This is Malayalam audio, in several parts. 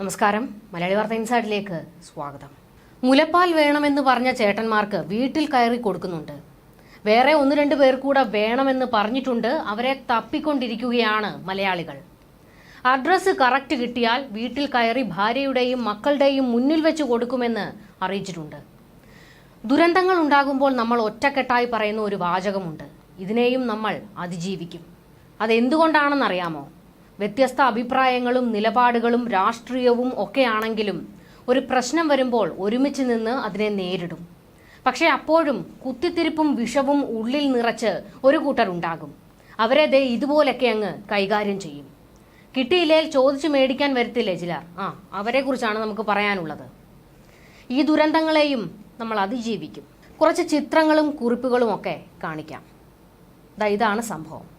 നമസ്കാരം. മലയാളി വാർത്ത ഇൻസൈഡിലേക്ക് സ്വാഗതം. മുലപ്പാൽ വേണമെന്ന് പറഞ്ഞ ചേട്ടന്മാർക്ക് വീട്ടിൽ കയറി കൊടുക്കുന്നുണ്ട്. വേറെ ഒന്ന് രണ്ട് പേർ കൂടെ വേണമെന്ന് പറഞ്ഞിട്ടുണ്ട്. അവരെ തപ്പിക്കൊണ്ടിരിക്കുകയാണ് മലയാളികൾ. അഡ്രസ്സ് കറക്റ്റ് കിട്ടിയാൽ വീട്ടിൽ കയറി ഭാര്യയുടെയും മക്കളുടെയും മുന്നിൽ വെച്ച് കൊടുക്കുമെന്ന് അറിയിച്ചിട്ടുണ്ട്. ദുരന്തങ്ങൾ ഉണ്ടാകുമ്പോൾ നമ്മൾ ഒറ്റക്കെട്ടായി പറയുന്ന ഒരു വാചകമുണ്ട്. ഇതിനെയും നമ്മൾ അതിജീവിക്കും. അതെന്തുകൊണ്ടാണെന്നറിയാമോ? വ്യത്യസ്ത അഭിപ്രായങ്ങളും നിലപാടുകളും രാഷ്ട്രീയവും ഒക്കെയാണെങ്കിലും ഒരു പ്രശ്നം വരുമ്പോൾ ഒരുമിച്ച് നിന്ന് അതിനെ നേരിടും. പക്ഷേ അപ്പോഴും കുത്തിത്തിരിപ്പും വിഷവും ഉള്ളിൽ നിറച്ച് ഒരു കൂട്ടരുണ്ടാകും അവരെ ദേ ഇതുപോലൊക്കെ അങ്ങ് കൈകാര്യം ചെയ്യും. കിട്ടിയില്ലേൽ ചോദിച്ചു മേടിക്കാൻ വരത്തില്ലേ ചിലർ? ആ അവരെക്കുറിച്ചാണ് നമുക്ക് പറയാനുള്ളത്. ഈ ദുരന്തങ്ങളെയും നമ്മൾ അതിജീവിക്കും. കുറച്ച് ചിത്രങ്ങളും കുറിപ്പുകളും ഒക്കെ കാണിക്കാം. ഇതാണ് സംഭവം.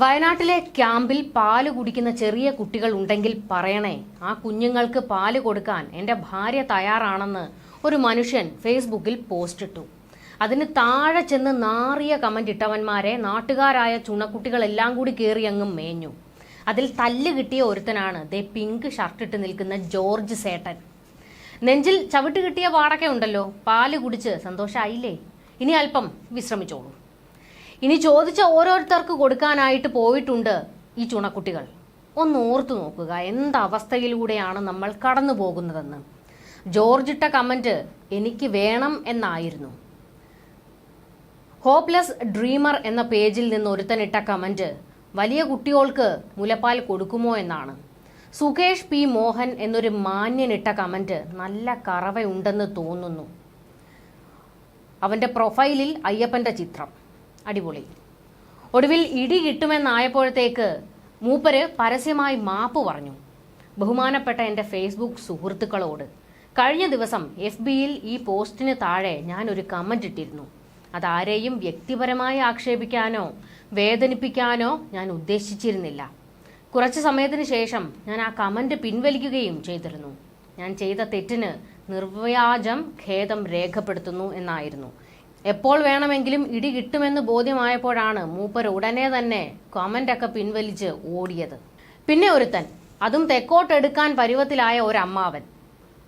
വയനാട്ടിലെ ക്യാമ്പിൽ പാൽ കുടിക്കുന്ന ചെറിയ കുട്ടികൾ ഉണ്ടെങ്കിൽ പറയണേ. ആ കുഞ്ഞുങ്ങൾക്ക് പാൽ കൊടുക്കാൻ എന്റെ ഭാര്യ തയ്യാറാണെന്ന് ഒരു മനുഷ്യൻ ഫേസ്ബുക്കിൽ പോസ്റ്റ് ഇട്ടു അതിന് താഴെ ചെന്ന് നാറിയ കമന്റ് ഇട്ടവന്മാരെ നാട്ടുകാരായ ചുണക്കുട്ടികളെല്ലാം കൂടി കയറി അങ്ങ് മേഞ്ഞു. അതിൽ തല്ല് കിട്ടിയ ഒരുത്തനാണ്. ദേ പിങ്ക് ഷർട്ട് ഇട്ട് നിൽക്കുന്ന ജോർജ് സേട്ടൻ. നെഞ്ചിൽ ചവിട്ട് കിട്ടിയ വാടക ഉണ്ടല്ലോ പാൽ കുടിച്ച് സന്തോഷമായില്ലേ ഇനി അല്പം വിശ്രമിച്ചോളൂ. ഇനി ചോദിച്ച ഓരോരുത്തർക്ക് കൊടുക്കാനായിട്ട് പോയിട്ടുണ്ട് ഈ ചുണക്കുട്ടികൾ. ഒന്ന് ഓർത്തു നോക്കുക എന്ത് അവസ്ഥയിലൂടെയാണ് നമ്മൾ കടന്നു പോകുന്നതെന്ന്. ജോർജ് ഇട്ട കമന്റ് എനിക്ക് വേണം എന്നായിരുന്നു. ഹോപ്ലെസ് ഡ്രീമർ എന്ന പേജിൽ നിന്ന് ഒരുത്തനിട്ട കമന്റ് വലിയ കുട്ടികൾക്ക് മുലപ്പാൽ കൊടുക്കുമോ എന്നാണ്. സുകേഷ് പി മോഹൻ എന്നൊരു മാന്യനിട്ട കമന്റ് നല്ല കറവയുണ്ടെന്ന് തോന്നുന്നു. അവന്റെ പ്രൊഫൈലിൽ അയ്യപ്പന്റെ ചിത്രം. അടിപൊളി. ഒടുവിൽ ഇടി കിട്ടുമെന്നായപ്പോഴത്തേക്ക് മൂപ്പര് പരസ്യമായി മാപ്പ് പറഞ്ഞു. ബഹുമാനപ്പെട്ട എന്റെ ഫേസ്ബുക്ക് സുഹൃത്തുക്കളോട് കഴിഞ്ഞ ദിവസം എഫ് ബിയിൽ ഈ പോസ്റ്റിന് താഴെ ഞാൻ ഒരു കമന്റ് ഇട്ടിരുന്നു. അതാരെയും വ്യക്തിപരമായി ആക്ഷേപിക്കാനോ വേദനിപ്പിക്കാനോ ഞാൻ ഉദ്ദേശിച്ചിരുന്നില്ല. കുറച്ച് സമയത്തിന് ശേഷം ഞാൻ ആ കമന്റ് പിൻവലിക്കുകയും ചെയ്തിരുന്നു. ഞാൻ ചെയ്ത തെറ്റിന് നിർവ്യാജം ഖേദം രേഖപ്പെടുത്തുന്നു എന്നായിരുന്നു. എപ്പോൾ വേണമെങ്കിലും ഇടി കിട്ടുമെന്ന് ബോധ്യമായപ്പോഴാണ് മൂപ്പർ ഉടനെ തന്നെ കമന്റ് ഒക്കെ പിൻവലിച്ച് ഓടിയത്. പിന്നെ ഒരുത്തൻ അതും തെക്കോട്ടെടുക്കാൻ പരുവത്തിലായ ഒരമ്മാവൻ.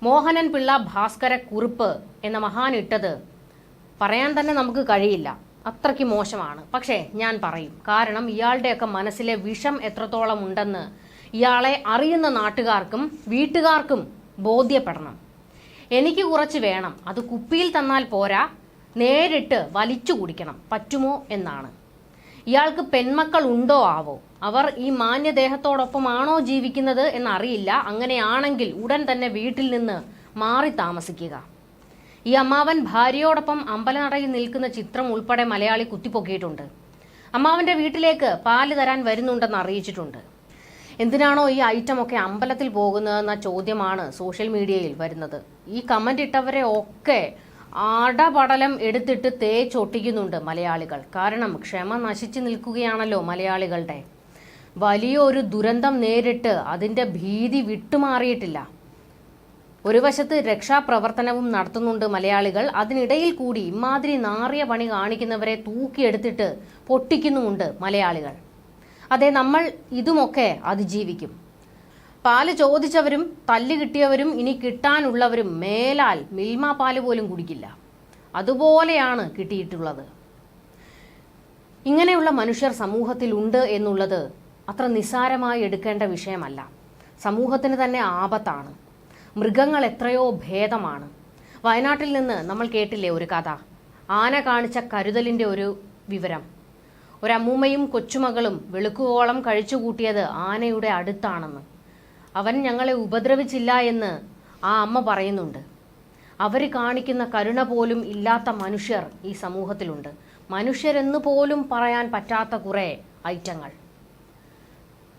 മോഹനൻ പിള്ള ഭാസ്കര കുറിപ്പ് എന്ന മഹാൻ ഇട്ടത് പറയാൻ തന്നെ നമുക്ക് കഴിയില്ല. അത്രയ്ക്ക് മോശമാണ്. പക്ഷേ ഞാൻ പറയും കാരണം ഇയാളുടെയൊക്കെ മനസ്സിലെ വിഷം എത്രത്തോളം ഉണ്ടെന്ന് ഇയാളെ അറിയുന്ന നാട്ടുകാർക്കും വീട്ടുകാർക്കും ബോധ്യപ്പെടണം. എനിക്ക് കുറച്ച് വേണം. അത് കുപ്പിയിൽ തന്നാൽ പോരാ. നേരിട്ട് വലിച്ചു കുടിക്കണം. പറ്റുമോ എന്നാണ്. ഇയാൾക്ക് പെൺമക്കൾ ഉണ്ടോ ആവോ? അവർ ഈ മാന്യദേഹത്തോടൊപ്പമാണോ ജീവിക്കുന്നത് എന്നറിയില്ല. അങ്ങനെയാണെങ്കിൽ ഉടൻ തന്നെ വീട്ടിൽ നിന്ന് മാറി താമസിക്കുക. ഈ അമ്മാവൻ ഭാര്യയോടൊപ്പം അമ്പലനടയിൽ നിൽക്കുന്ന ചിത്രം ഉൾപ്പെടെ മലയാളി കുത്തിപ്പൊക്കിയിട്ടുണ്ട്. അമ്മാവന്റെ വീട്ടിലേക്ക് പാൽ തരാൻ വരുന്നുണ്ടെന്ന് അറിയിച്ചിട്ടുണ്ട്. എന്തിനാണോ ഈ ഐറ്റം ഒക്കെ അമ്പലത്തിൽ പോകുന്നതെന്ന ചോദ്യമാണ് സോഷ്യൽ മീഡിയയിൽ വരുന്നത്. ഈ കമന്റ് ഇട്ടവരെ ഒക്കെ അടപടലം എടുത്തിട്ട് തേച്ചൊട്ടിക്കുന്നുണ്ട് മലയാളികൾ. കാരണം ക്ഷമ നശിച്ചു നിൽക്കുകയാണല്ലോ മലയാളികളുടെ. വലിയൊരു ദുരന്തം നേരിട്ട് അതിന്റെ ഭീതി വിട്ടുമാറിയിട്ടില്ല. ഒരു വശത്ത് രക്ഷാപ്രവർത്തനവും നടത്തുന്നുണ്ട് മലയാളികൾ. അതിനിടയിൽ കൂടി ഇമാതിരി നാറിയ പണി കാണിക്കുന്നവരെ തൂക്കിയെടുത്തിട്ട് പൊട്ടിക്കുന്നുമുണ്ട് മലയാളികൾ. അതെ നമ്മൾ ഇതുമൊക്കെ അതിജീവിക്കും. പാൽ ചോദിച്ചവരും തല്ല് കിട്ടിയവരും ഇനി കിട്ടാനുള്ളവരും മേലാൽ മിൽമ പാൽ പോലും കുടിക്കില്ല. അതുപോലെയാണ് കിട്ടിയിട്ടുള്ളത്. ഇങ്ങനെയുള്ള മനുഷ്യർ സമൂഹത്തിലുണ്ട് എന്നുള്ളത് അത്ര നിസ്സാരമായി എടുക്കേണ്ട വിഷയമല്ല. സമൂഹത്തിന് തന്നെ ആപത്താണ്. മൃഗങ്ങൾ എത്രയോ ഭേദമാണ്. വയനാട്ടിൽ നിന്ന് നമ്മൾ കേട്ടില്ലേ ഒരു കഥ. ആന കാണിച്ച കരുതലിന്റെ ഒരു വിവരം. ഒരമ്മൂമ്മയും കൊച്ചുമകളും വെളുക്കുവോളം കഴിച്ചുകൂട്ടിയത് ആനയുടെ അടുത്താണെന്ന്. അവൻ ഞങ്ങളെ ഉപദ്രവിച്ചില്ല എന്ന് ആ അമ്മ പറയുന്നുണ്ട്. അവർ കാണിക്കുന്ന കരുണ പോലും ഇല്ലാത്ത മനുഷ്യർ ഈ സമൂഹത്തിലുണ്ട്. മനുഷ്യരെന്ന് പോലും പറയാൻ പറ്റാത്ത കുറേ ഐറ്റങ്ങൾ.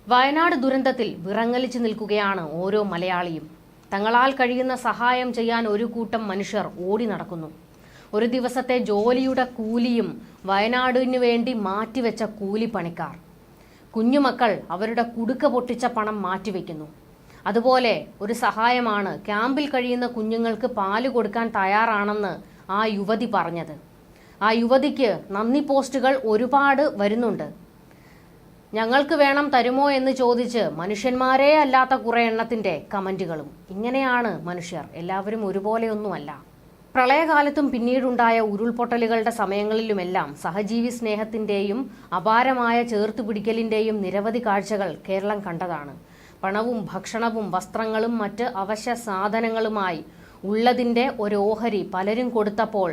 വയനാട് ദുരന്തത്തിൽ വിറങ്ങലിച്ചു നിൽക്കുകയാണ് ഓരോ മലയാളിയും. തങ്ങളാൽ കഴിയുന്ന സഹായം ചെയ്യാൻ ഒരു കൂട്ടം മനുഷ്യർ ഓടി നടക്കുന്നു. ഒരു ദിവസത്തെ ജോലിയുടെ കൂലിയും വയനാടിനു വേണ്ടി മാറ്റിവെച്ച കൂലിപ്പണിക്കാർ. കുഞ്ഞുമക്കൾ അവരുടെ കുടുക്ക പൊട്ടിച്ച പണം മാറ്റിവെക്കുന്നു. അതുപോലെ ഒരു സഹായമാണ് ക്യാമ്പിൽ കഴിയുന്ന കുഞ്ഞുങ്ങൾക്ക് പാൽ കൊടുക്കാൻ തയ്യാറാണെന്ന് ആ യുവതി പറഞ്ഞത്. ആ യുവതിക്ക് നന്ദി പോസ്റ്റുകൾ ഒരുപാട് വരുന്നുണ്ട്. ഞങ്ങൾക്ക് വേണം തരുമോ എന്ന് ചോദിച്ച് മനുഷ്യന്മാരെ അല്ലാത്ത കുറെ എണ്ണത്തിന്റെ കമന്റുകളും ഇങ്ങനെയാണ് മനുഷ്യർ എല്ലാവരും ഒരുപോലെയൊന്നുമല്ല. പ്രളയകാലത്തും പിന്നീടുണ്ടായ ഉരുൾപൊട്ടലുകളുടെ സമയങ്ങളിലുമെല്ലാം സഹജീവി സ്നേഹത്തിന്റെയും അപാരമായ ചേർത്തുപിടിക്കലിന്റെയും നിരവധി കാഴ്ചകൾ കേരളം കണ്ടതാണ്. പണവും ഭക്ഷണവും വസ്ത്രങ്ങളും മറ്റ് അവശ്യ സാധനങ്ങളുമായി ഉള്ളതിന്റെ ഒരു ഓഹരി പലരും കൊടുത്തപ്പോൾ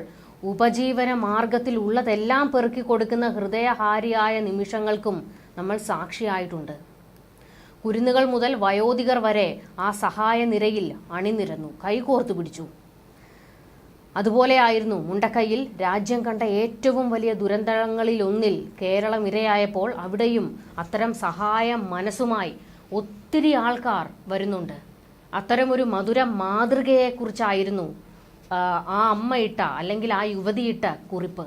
ഉപജീവന മാർഗത്തിൽ ഉള്ളതെല്ലാം പെറുക്കി കൊടുക്കുന്ന ഹൃദയഹാരിയായ നിമിഷങ്ങൾക്കും നമ്മൾ സാക്ഷിയായിട്ടുണ്ട്. കുരുന്നുകൾ മുതൽ വയോധികർ വരെ ആ സഹായ നിരയിൽ അണിനിരന്നു കൈകോർത്തു പിടിച്ചു. അതുപോലെയായിരുന്നു മുണ്ടക്കൈയിൽ രാജ്യം കണ്ട ഏറ്റവും വലിയ ദുരന്തങ്ങളിലൊന്നിൽ കേരളം ഇരയായപ്പോൾ അവിടെയും അത്തരം സഹായ മനസ്സുമായി ഒത്തിരി ആൾക്കാർ വരുന്നുണ്ട്. അത്തരമൊരു മധുര മാതൃകയെക്കുറിച്ചായിരുന്നു ആ, ആ അമ്മ ഇട്ട അല്ലെങ്കിൽ ആ യുവതി ഇട്ട കുറിപ്പ്.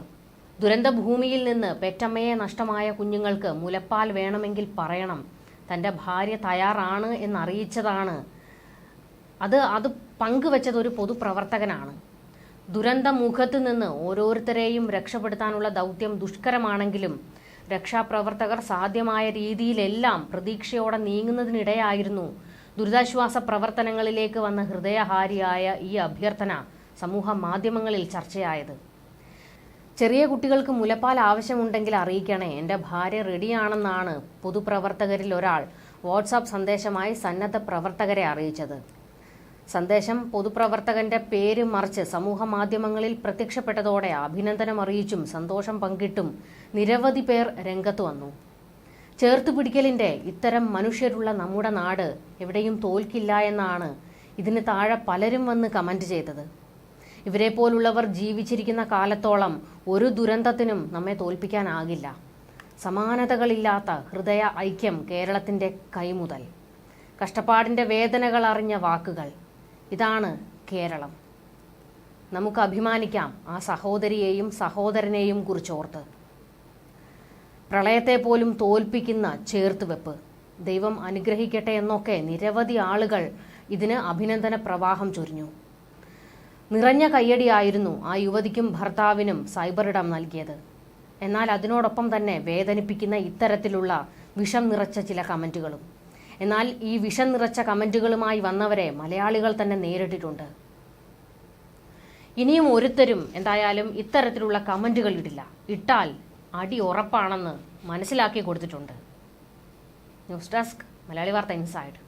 ദുരന്ത ഭൂമിയിൽ നിന്ന് പെറ്റമ്മയെ നഷ്ടമായ കുഞ്ഞുങ്ങൾക്ക് മുലപ്പാൽ വേണമെങ്കിൽ പറയണം. തന്റെ ഭാര്യ തയ്യാറാണ് എന്നറിയിച്ചതാണ്. അത് അത് പങ്കുവച്ചത് ഒരു പൊതുപ്രവർത്തകനാണ്. ദുരന്ത മുഖത്ത് നിന്ന് ഓരോരുത്തരെയും രക്ഷപ്പെടുത്താനുള്ള ദൗത്യം ദുഷ്കരമാണെങ്കിലും രക്ഷാപ്രവർത്തകർ സാധ്യമായ രീതിയിലെല്ലാം പ്രതീക്ഷയോടെ നീങ്ങുന്നതിനിടെയായിരുന്നു ദുരിതാശ്വാസ പ്രവർത്തനങ്ങളിലേക്ക് വന്ന ഹൃദയഹാരിയായ ഈ അഭ്യർത്ഥന സമൂഹ മാധ്യമങ്ങളിൽ ചർച്ചയായത്. ചെറിയ കുട്ടികൾക്ക് മുലപ്പാൽ ആവശ്യമുണ്ടെങ്കിൽ അറിയിക്കണേ. എന്റെ ഭാര്യ റെഡിയാണെന്നാണ് പൊതുപ്രവർത്തകരിൽ ഒരാൾ വാട്സാപ്പ് സന്ദേശമായി സന്നദ്ധ പ്രവർത്തകരെ അറിയിച്ചത്. സന്ദേശം പൊതുപ്രവർത്തകന്റെ പേര് മറിച്ച് സമൂഹ മാധ്യമങ്ങളിൽ പ്രത്യക്ഷപ്പെട്ടതോടെ അഭിനന്ദനം അറിയിച്ചും സന്തോഷം പങ്കിട്ടും നിരവധി പേർ രംഗത്ത് വന്നു. ചേർത്ത് പിടിക്കലിന്റെ ഇത്തരം മനുഷ്യരുള്ള നമ്മുടെ നാട് എവിടെയും തോൽക്കില്ല എന്നാണ് ഇതിന് താഴെ പലരും വന്ന് കമന്റ് ചെയ്തത്. ഇവരെ പോലുള്ളവർ ജീവിച്ചിരിക്കുന്ന കാലത്തോളം ഒരു ദുരന്തത്തിനും നമ്മെ തോൽപ്പിക്കാനാകില്ല. സമാനതകളില്ലാത്ത ഹൃദയ ഐക്യം കേരളത്തിന്റെ കൈമുതൽ. കഷ്ടപ്പാടിന്റെ വേദനകൾ അറിഞ്ഞ വാക്കുകൾ. ഇതാണ് കേരളം. നമുക്ക് അഭിമാനിക്കാം ആ സഹോദരിയെയും സഹോദരനെയും കുറിച്ചോർത്ത്. പ്രളയത്തെ പോലും തോൽപ്പിക്കുന്ന ചേർത്തുവെപ്പ്. ദൈവം അനുഗ്രഹിക്കട്ടെ എന്നൊക്കെ നിരവധി ആളുകൾ ഇതിന് അഭിനന്ദന പ്രവാഹം ചൊരിഞ്ഞു. നിറഞ്ഞ കയ്യടിയായിരുന്നു ആ യുവതിക്കും ഭർത്താവിനും സൈബറിടം നൽകിയത്. എന്നാൽ അതിനോടൊപ്പം തന്നെ വേദനിപ്പിക്കുന്ന ഇത്തരത്തിലുള്ള വിഷം നിറച്ച ചില കമന്റുകളും. എന്നാൽ ഈ വിഷം നിറച്ച കമന്റുകളുമായി വന്നവരെ മലയാളികൾ തന്നെ നേരിട്ടിട്ടുണ്ട്. ഇനിയും ഒരുത്തരും എന്തായാലും ഇത്തരത്തിലുള്ള കമന്റുകൾ ഇടില്ല. ഇട്ടാൽ അടി ഉറപ്പാണെന്ന് മനസ്സിലാക്കി കൊടുത്തിട്ടുണ്ട്. ന്യൂസ് ഡെസ്ക് മലയാളി വാർത്ത ഇൻസൈഡ്.